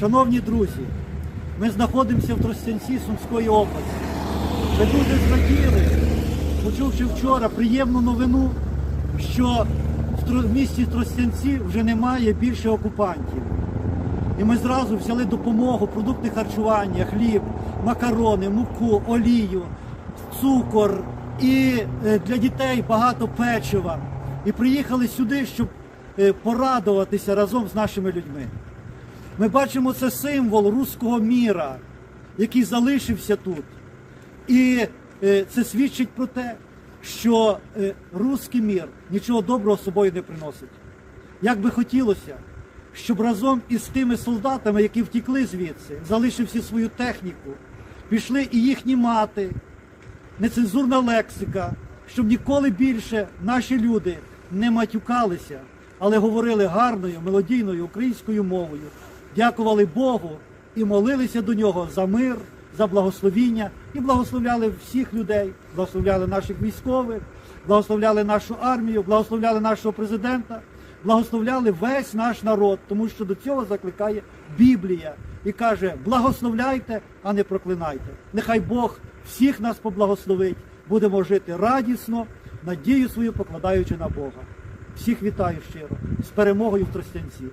Шановні друзі, ми знаходимося в Тростянці Сумської області. Ми дуже зраділи, почувши вчора приємну новину, що в місті Тростянці вже немає більше окупантів. І ми зразу взяли допомогу, продукти харчування, хліб, макарони, муку, олію, цукор і е, для дітей багато печива. І приїхали сюди, щоб е, порадуватися разом з нашими людьми. Ми бачимо це символ руського міра, який залишився тут. І е, це свідчить про те, що е, руський мір нічого доброго собою не приносить. Як би хотілося, щоб разом із тими солдатами, які втікли звідси, залишивши свою техніку, пішли і їхні мати, нецензурна лексика, щоб ніколи більше наші люди не матюкалися, але говорили гарною, мелодійною українською мовою, дякували Богу і молилися до нього за мир, за благословіння і благословляли всіх людей, благословляли наших військових, благословляли нашу армію, благословляли нашого президента, благословляли весь наш народ, тому що до цього закликає Біблія і каже: благословляйте, а не проклинайте. Нехай Бог всіх нас поблагословить. Будемо жити радісно, надію свою покладаючи на Бога. Всіх вітаю щиро з перемогою в Тростянці.